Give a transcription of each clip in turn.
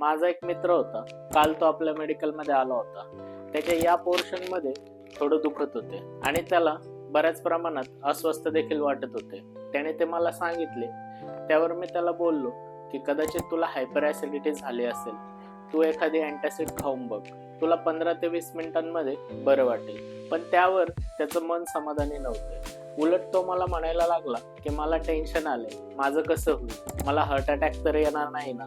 माझा एक मित्र होता. काल तो आपल्या मेडिकलमध्ये आला होता. त्याच्या या पोर्शनमध्ये थोडं दुखत होते आणि त्याला बऱ्याच प्रमाणात अस्वस्थ देखील वाटत होते. त्याने ते मला सांगितले. त्यावर मी त्याला बोललो की कदाचित तुला हायपर ॲसिडिटी झाली असेल. तू एखादी अँटॅसिड खाऊन बघ. तुला पंधरा ते वीस मिनिटांमध्ये बरं वाटेल. पण त्यावर त्याचं मन समाधानी नव्हतं. उलट तो मला म्हणायला लागला की मला टेन्शन आलंय. माझं कसं होईल? मला हार्ट अटॅक तर येणार नाही ना?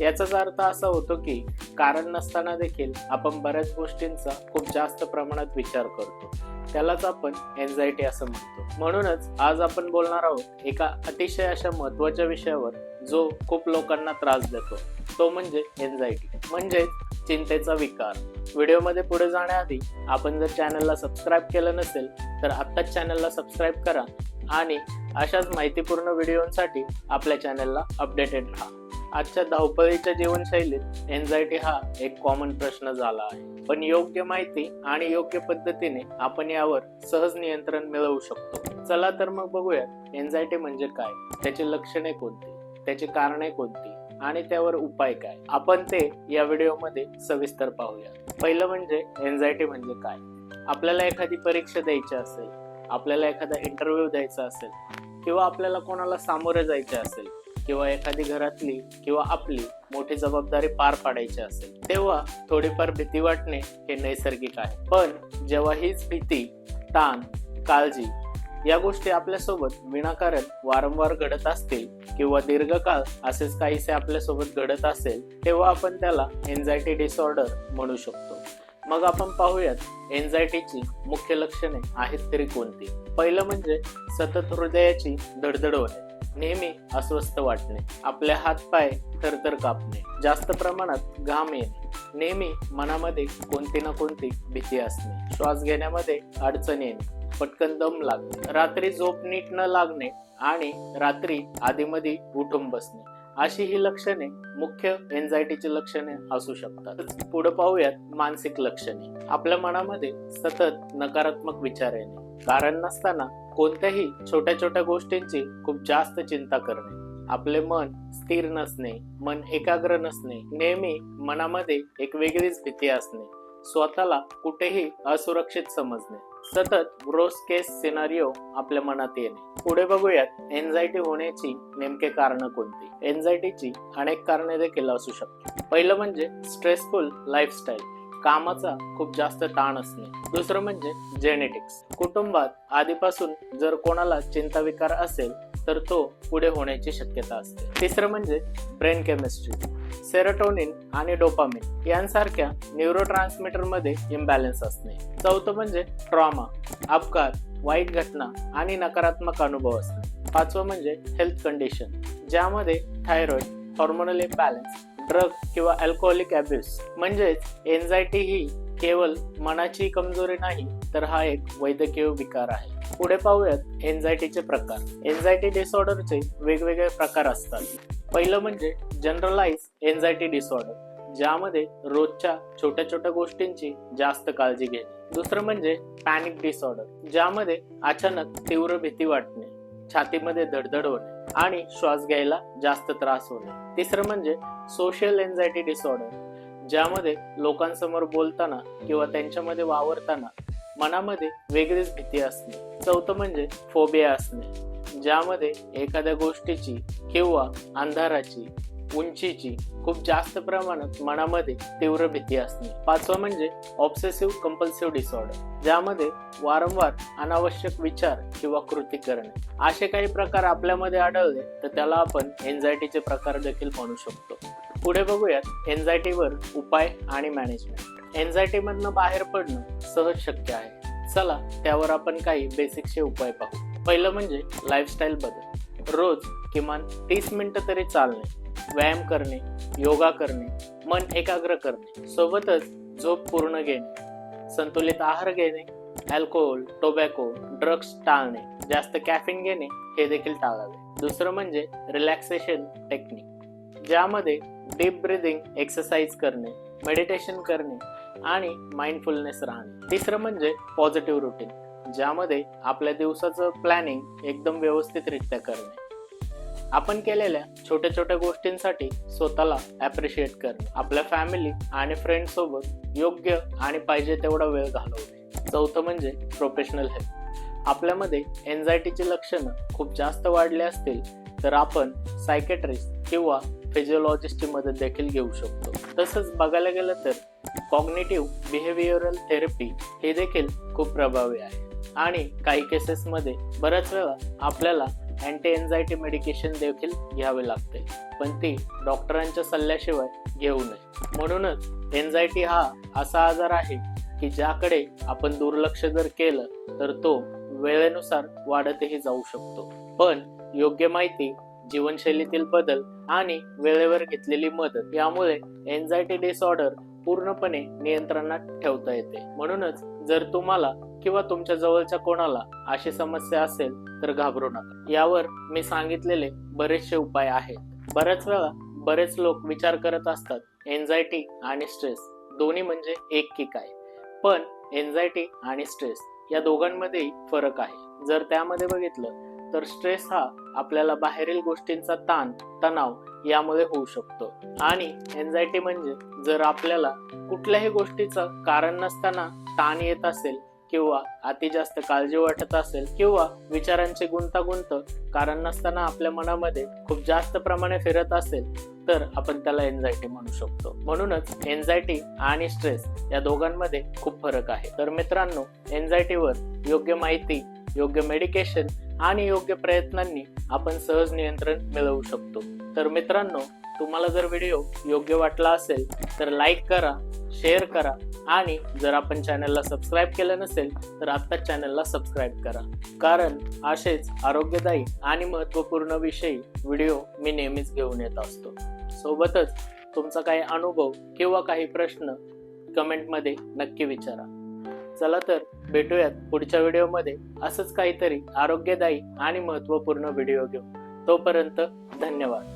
याचाच अर्थ असा होतो की कारण नसताना देखील आपण बऱ्याच गोष्टींचा खूप जास्त प्रमाणात विचार करतो. त्यालाच आपण एन्झायटी असं म्हणतो. म्हणूनच आज आपण बोलणार आहोत एका अतिशय अशा महत्त्वाच्या विषयावर जो खूप लोकांना त्रास देतो. तो म्हणजे एन्झायटी म्हणजेच चिंतेचा विकार. व्हिडिओमध्ये पुढे जाण्याआधी आपण जर चॅनलला सबस्क्राईब केलं नसेल तर आत्ताच चॅनलला सबस्क्राईब करा आणि अशाच माहितीपूर्ण व्हिडिओसाठी आपल्या चॅनलला अपडेटेड राहा. आजच्या धावपळीच्या जीवनशैलीत एन्झायटी हा एक कॉमन प्रश्न झाला आहे. पण योग्य माहिती आणि योग्य पद्धतीने आपण यावर सहज नियंत्रण मिळवू शकतो. चला तर मग बघूया एन्झायटी म्हणजे काय? त्याची लक्षणे कोणती? त्याची कारणे कोणती? आणि त्यावर उपाय काय? आपण ते या व्हिडिओमध्ये सविस्तर पाहूया. पहिलं म्हणजे एन्झायटी म्हणजे काय? आपल्याला एखादी परीक्षा द्यायची असेल आपल्याला एखादा इंटरव्ह्यू द्यायचा असेल किंवा आपल्याला कोणाला सामोरे जायचे असेल किंवा एखादी घरातली किंवा आपली मोठी जबाबदारी पार पाडायची असेल तेव्हा थोडीफार भीती वाटणे हे नैसर्गिक आहे. पण जेव्हा हीच भीती ताण काळजी या गोष्टी आपल्यासोबत विनाकारण वारंवार घडत असतील किंवा दीर्घकाळ असेच काहीसे आपल्यासोबत घडत असेल तेव्हा आपण त्याला एन्झायटी डिसऑर्डर म्हणू शकतो. मग आपण पाहूयात एन्झायटीची मुख्य लक्षणे आहेत तरी कोणती? पहिलं म्हणजे सतत हृदयाची धडधड होणे नेहमी अस्वस्थ वाटणे. आपले हातपाय थरथर कापणे. जास्त प्रमाणात घाम येणे. नेहमी मनामध्ये कोणती ना कोणती भीती असणे. श्वास घेण्यामध्ये अडचण येणे. पटकन दम लागणे रात्री झोप नीट न लागणे आणि रात्री आधीमध्ये उठून बसणे. अशी ही लक्षणे मुख्य एन्झायटीची लक्षणे असू शकतात. पुढे पाहूयात मानसिक लक्षणे. आपल्या मनामध्ये सतत नकारात्मक विचार येणे. कारण नसताना कोणत्याही छोट्या छोट्या गोष्टींची खूप जास्त चिंता करणे. आपले मन स्थिर नसणे मन एकाग्र नसणे नेहमी मनामध्ये एक वेगळीच भीती असणे. स्वतःला कुठेही असुरक्षित समजणे. सतत ग्रोस केस सिनारिओ आपल्या मनात येणे. पुढे बघूयात एन्झायटी होण्याची नेमके कारण कोणती? एन्झायटीची अनेक कारणे देखील असू शकतात. पहिलं म्हणजे स्ट्रेसफुल लाईफस्टाईल कामाचा खूप जास्त ताण असणे. दुसरं म्हणजे जेनेटिक्स कुटुंबात आधीपासून जर कोणाला चिंता विकार असेल तर तो पुढे होण्याची शक्यता असते. तिसरं म्हणजे ब्रेन केमिस्ट्री. सेरोटोनिन आणि डोपामिन यांसारख्या न्यूरो मध्ये इम्बॅलन्स असणे. चौथं म्हणजे ट्रॉमा अपघात वाईट घटना आणि नकारात्मक अनुभव असणे. पाचवं म्हणजे हेल्थ कंडिशन ज्यामध्ये थायरॉइड हॉर्मोनल इम्बॅलन्स ड्रग किंवा अल्कोहोलिक अब्युस म्हणजेच एन्झायटी ही केवळ मनाची कमजोरी नाही तर हा एक वैद्यकीय विकार आहे. पुढे पाहूयात एन्झायटीचे प्रकार. एन्झायटी डिसऑर्डरचे वेगवेगळे प्रकार असतात. पहिलं म्हणजे जनरलाइज एन्झायटी डिसऑर्डर ज्यामध्ये रोजच्या छोट्या छोट्या गोष्टींची जास्त काळजी घेणे. दुसरं म्हणजे पॅनिक डिसऑर्डर ज्यामध्ये अचानक तीव्र भीती वाटणे छातीमध्ये धडधड होणे आणि श्वास घ्यायला जास्त त्रास होणे. तिसरं म्हणजे सोशल एन्झायटी डिसऑर्डर ज्यामध्ये लोकांसमोर बोलताना किंवा त्यांच्यामध्ये वावरताना मनामध्ये वेगळीच भीती असणे. चौथं म्हणजे फोबिया असणे. ज्यामध्ये एखाद्या गोष्टीची किंवा अंधाराची उंचीची खूप जास्त प्रमाणात मनामध्ये तीव्र भीती असणे. पाचवं म्हणजे ऑब्सेसिव्ह कंपल्सिव्ह डिसऑर्डर ज्यामध्ये वारंवार अनावश्यक विचार किंवा कृती करणे. असे काही प्रकार आपल्यामध्ये आढळले तर त्याला आपण एन्झायटीचे प्रकार देखील म्हणू शकतो. पुढे बघूयात एन्झायटीवर उपाय आणि मॅनेजमेंट एन्झायटी मधनं बाहेर पडणं सहज शक्य आहे. चला त्यावर आपण काही बेसिकचे उपाय पाहू. पहिलं म्हणजे लाईफस्टाईल बदल. रोज किमान तीस मिनिटं तरी चालणे व्यायाम करणे योगा करणे मन एकाग्र करणे सोबतच झोप पूर्ण घेणे संतुलित आहार घेणे अल्कोहोल टोबॅको ड्रग्स टाळणे जास्त कॅफिन घेणे हे देखील टाळावे. दुसरं म्हणजे रिलॅक्सेशन टेक्निक ज्यामध्ये डीप ब्रिदिंग एक्सरसाइज करणे मेडिटेशन करणे आणि माइंडफुलनेस राहणे. तिसरं म्हणजे पॉझिटिव्ह रुटीन ज्यामध्ये आपल्या दिवसाचं प्लॅनिंग एकदम व्यवस्थितरित्या करणे. आपण केलेल्या छोट्या छोट्या गोष्टींसाठी स्वतःला ॲप्रिशिएट करणे. आपल्या फॅमिली आणि फ्रेंडसोबत योग्य आणि पाहिजे तेवढा वेळ घालवणे. चौथं म्हणजे प्रोफेशनल हेल्प आपल्यामध्ये एन्झायटीची लक्षणं खूप जास्त वाढली असतील तर आपण सायकेट्रिस्ट किंवा फिजिओलॉजिस्टची मदत देखील घेऊ शकतो. तसंच बघायला गेलं तर कॉग्नेटिव्ह बिहेवियरल थेरपी हे देखील खूप प्रभावी आहे. आणि काही केसेसमध्ये बऱ्याच वेळा आपल्याला अँटी एन्झायटी मेडिकेशन देखील घ्यावे लागते. पण ती डॉक्टरांच्या सल्ल्याशिवाय घेऊ नये. म्हणूनच एन्झायटी हा असा आजार आहे की ज्याकडे आपण दुर्लक्ष जर केलं तर तो वेळेनुसार वाढतही जाऊ शकतो. पण योग्य माहिती जीवनशैलीतील बदल आणि वेळेवर घेतलेली मदत यामुळे एन्झायटी डिसऑर्डर पूर्णपणे नियंत्रणात ठेवता येते. म्हणूनच जर तुम्हाला किंवा तुमच्या जवळच्या कोणाला अशी समस्या असेल तर घाबरू नका. यावर मी सांगितलेले बरेचसे उपाय आहेत. बऱ्याच वेळा बरेच लोक विचार करत असतात एन्झायटी आणि स्ट्रेस दोन्ही म्हणजे एक की काय? पण एन्झायटी आणि स्ट्रेस या दोघांमध्येही फरक आहे. जर त्यामध्ये बघितलं तर स्ट्रेस हा आपल्याला बाहेरील गोष्टींचा ताण तणाव यामुळे होऊ शकतो. आणि एन्झायटी म्हणजे जर आपल्याला कुठल्याही गोष्टीचं कारण नसताना ताण येत असेल किंवा अति जास्त काळजी वाटत असेल किंवा विचारांची गुंतागुंत कारण नसताना आपल्या मनामध्ये खूप जास्त प्रमाणे फिरत असेल तर आपण त्याला एन्झायटी म्हणू शकतो. म्हणूनच एन्झायटी आणि स्ट्रेस या दोघांमध्ये खूप फरक आहे. तर मित्रांनो एन्झायटीवर योग्य माहिती योग्य मेडिकेशन आणि योग्य प्रयत्नांनी आपण सहज नियंत्रण मिळवू शकतो. तर मित्रांनो तुम्हाला जर व्हिडिओ योग्य वाटला असेल तर लाईक करा शेअर करा आणि जर आपण चॅनलला सबस्क्राईब केलं नसेल तर आत्ताच चॅनलला सबस्क्राईब करा. कारण असेच आरोग्यदायी आणि महत्त्वपूर्ण विषयी व्हिडिओ मी नेहमीच घेऊन येत असतो. सोबतच तुमचा काही अनुभव किंवा काही प्रश्न कमेंटमध्ये नक्की विचारा. चला तर भेटूयात पुढच्या व्हिडिओमध्ये. असंच काहीतरी आरोग्यदायी आणि महत्त्वपूर्ण व्हिडिओ घेऊ तोपर्यंत धन्यवाद.